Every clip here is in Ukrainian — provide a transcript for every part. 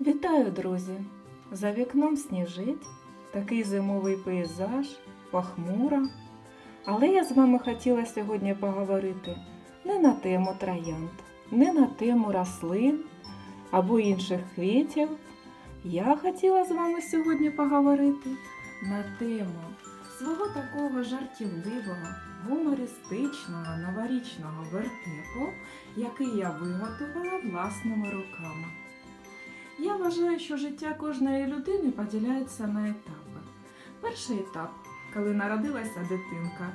Вітаю, друзі! За вікном сніжить, такий зимовий пейзаж, похмуро. Але я з вами хотіла сьогодні поговорити не на тему троянд, не на тему рослин або інших квітів. Я хотіла з вами сьогодні поговорити на тему свого такого жартівливого, гумористичного новорічного вертепу, який я виготовила власними руками. Я вважаю, що життя кожної людини поділяється на етапи. Перший етап, коли народилася дитинка,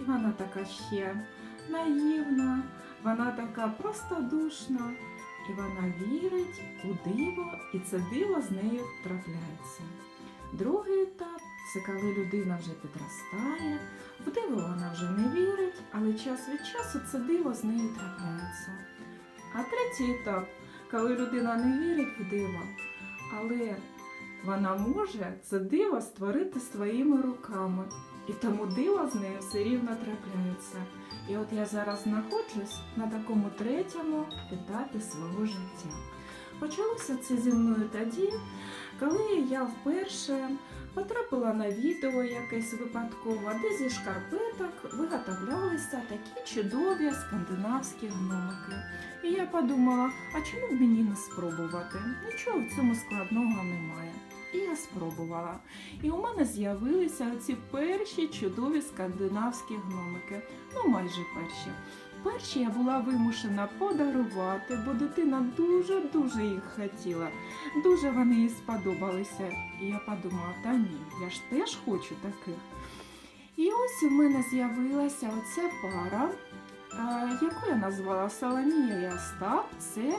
і вона така ще наївна, вона така простодушна, і вона вірить у диво, і це диво з нею трапляється. Другий етап це коли людина вже підростає, в диво вона вже не вірить, але час від часу це диво з нею трапляється. А третій етап коли людина не вірить в диво, але вона може це диво створити своїми руками. І тому диво з нею все рівно трапляється. І от я зараз знаходжусь на такому третьому етапі свого життя. Почалося це зі мною тоді, коли я вперше потрапила на відео якесь випадково, де зі шкарпеток виготовлялися такі чудові скандинавські гномики. І я подумала, а чому б мені не спробувати? Нічого в цьому складного немає. І я спробувала. І у мене з'явилися оці перші чудові скандинавські гномики. Ну, майже перші. Перші я була вимушена подарувати, бо дитина дуже-дуже їх хотіла. Дуже вони їй сподобалися. І я подумала, та ні, я ж теж хочу таких. І ось у мене з'явилася оця пара, яку я назвала Соломія і Остап. Це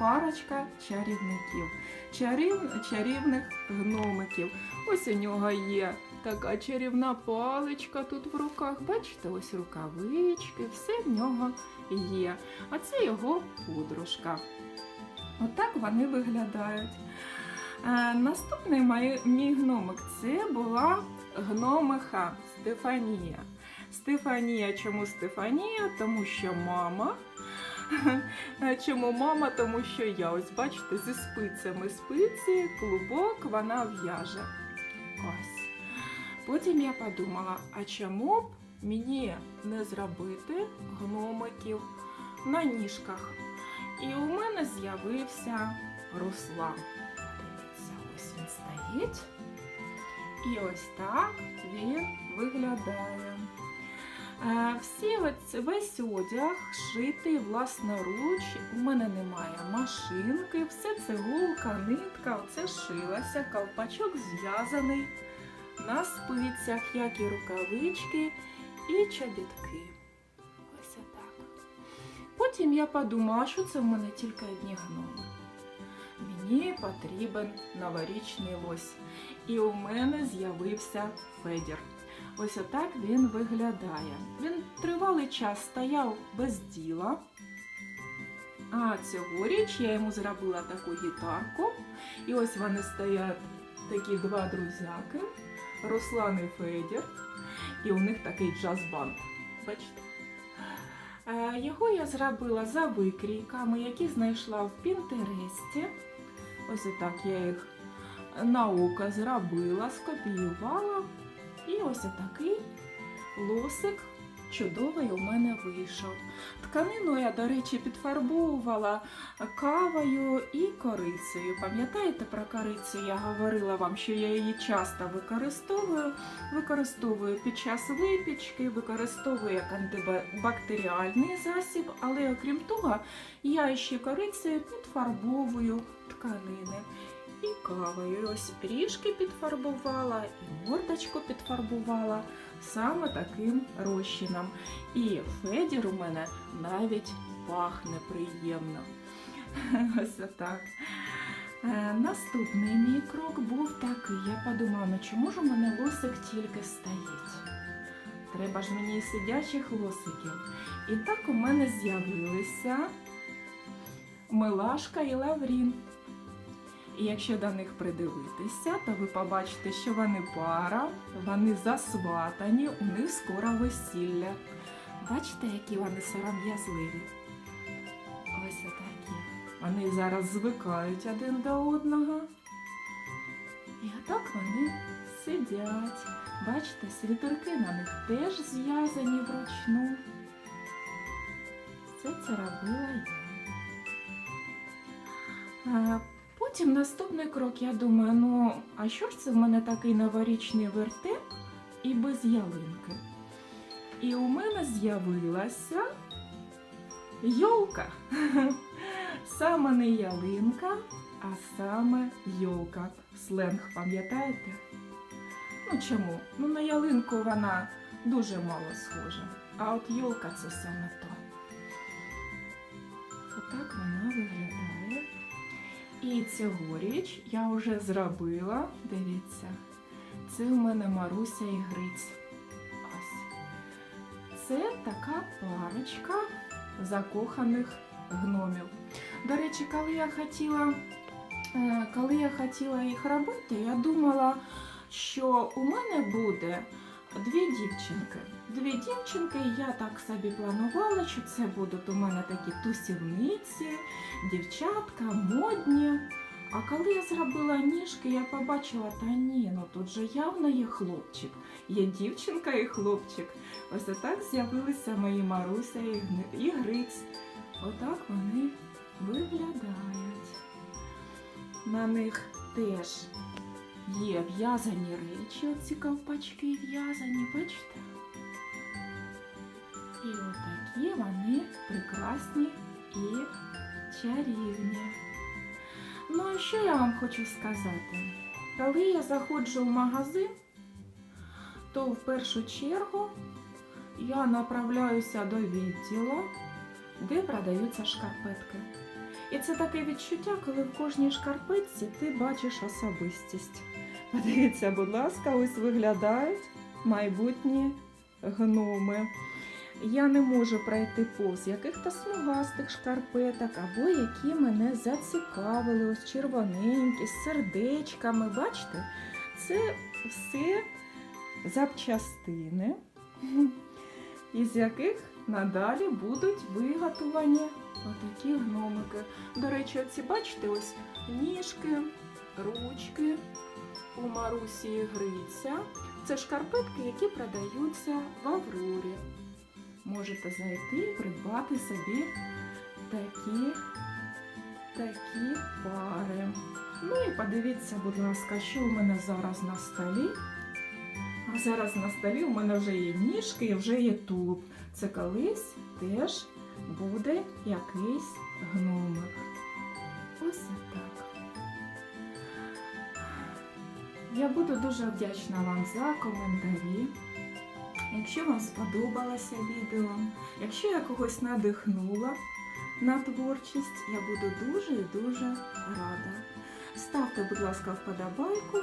парочка чарівників, чарів, чарівних гномиків. Ось у нього є така чарівна паличка тут в руках. Бачите, ось рукавички, все в нього є. А це його подружка. Отак вони виглядають. Е, наступний мій, гномик це була гномиха Стефанія. Стефанія, чому Стефанія? Тому що мама. Е, Чому мама? Тому що я ось бачите, зі спицями спиці, клубок вона в'яже. Ось. Потім я подумала, а чому б мені не зробити гномиків на ніжках? І у мене з'явився Руслан. Дивіться, ось він стоїть. І ось так він виглядає. Е, Всі весь одяг шитий власноруч. У мене немає машинки, все це голка, нитка, оце шилася, ковпачок зв'язаний на спицях, як і рукавички і чобітки. Ось отак. Потім я подумала, що це в мене тільки одні гноми. Мені потрібен новорічний лось. І у мене з'явився Федір. Ось отак він виглядає. Він тривалий час стояв без діла. А цьогоріч я йому зробила таку гітарку. І ось вони стоять такі два друзяки, Руслан і Федір. І у них такий джаз-банд. Бачите? Е, Його я зробила за викрійками, які знайшла в Пінтересті. Ось отак я їх на око зробила, скопіювала. І ось отакий лосик чудовий у мене вийшов. Тканину я, до речі, підфарбовувала кавою і корицею. Пам'ятаєте про корицю? Я говорила вам, що я її часто використовую. Використовую під час випічки, використовую як антибактеріальний засіб, але окрім того, я ще корицею підфарбовую тканини і кавою. Ось ріжки підфарбувала, і мордочку підфарбувала саме таким розчином. І Федір у мене навіть пахне приємно. Ось отак. Е, Наступний мій крок був такий. Я подумала, ну чому ж у мене лосик тільки стоїть? Треба ж мені і сидячих лосиків. І так у мене з'явилися Милашка і Лаврін. І якщо до них придивитися, то ви побачите, що вони пара, вони засватані, у них скоро весілля. Бачите, які вони сором'язливі? Ось отакі. Вони зараз звикають один до одного. І отак вони сидять. Бачите, світерки на них теж зв'язані вручну. Все це робила я. Потім наступний крок, я думаю, ну а що ж це в мене такий новорічний вертеп і без ялинки? І у мене з'явилася йолка. Саме не ялинка, а саме йолка. Сленг, пам'ятаєте? Ну чому? Ну на ялинку вона дуже мало схожа. А от йолка це саме то. Отак вона виглядає. І цьогоріч я вже зробила, дивіться, це у мене Маруся і Гриць. Ось. Це така парочка закоханих гномів. До речі, коли я хотіла, е, коли я хотіла їх робити, я думала, що у мене буде дві дівчинки. Дві дівчинки, я так собі планувала, що це будуть у мене такі тусівниці, дівчатка, модні. А коли я зробила ніжки, я побачила, та ні, ну тут же явно є хлопчик. Є дівчинка і хлопчик. Ось отак з'явилися мої Маруся і Гриць. Отак вони виглядають. На них теж є в'язані речі, оці ковпачки в'язані, бачите? І отакі вони прекрасні і чарівні. Ну, і що я вам хочу сказати? Коли я заходжу в магазин, то в першу чергу я направляюся до відділу, де продаються шкарпетки. І це таке відчуття, коли в кожній шкарпетці ти бачиш особистість. Подивіться, будь ласка, ось виглядають майбутні гноми. Я не можу пройти повз яких-то смугастих шкарпеток або які мене зацікавили, ось червоненькі, з сердечками. Бачите, це все запчастини, із яких надалі будуть виготовані отакі гномики. До речі, оці бачите, ось ніжки, ручки у Марусі Гриця. Це шкарпетки, які продаються в Аврорі. Можете зайти і придбати собі такі, такі пари. Ну і подивіться, будь ласка, що у мене зараз на столі. А зараз на столі у мене вже є ніжки і вже є тулуб. Це колись теж буде якийсь гномик. Ось так. Я буду дуже вдячна вам за коментарі. Якщо вам сподобалося відео, якщо я когось надихнула на творчість, я буду дуже і дуже рада. Ставте, будь ласка, вподобайку.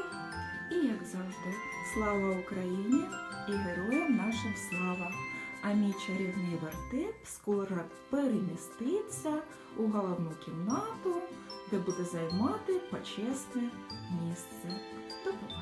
І, як завжди, слава Україні і героям нашим слава! А мій чарівний вертеп скоро переміститься у головну кімнату, де буде займати почесне місце. До побачення!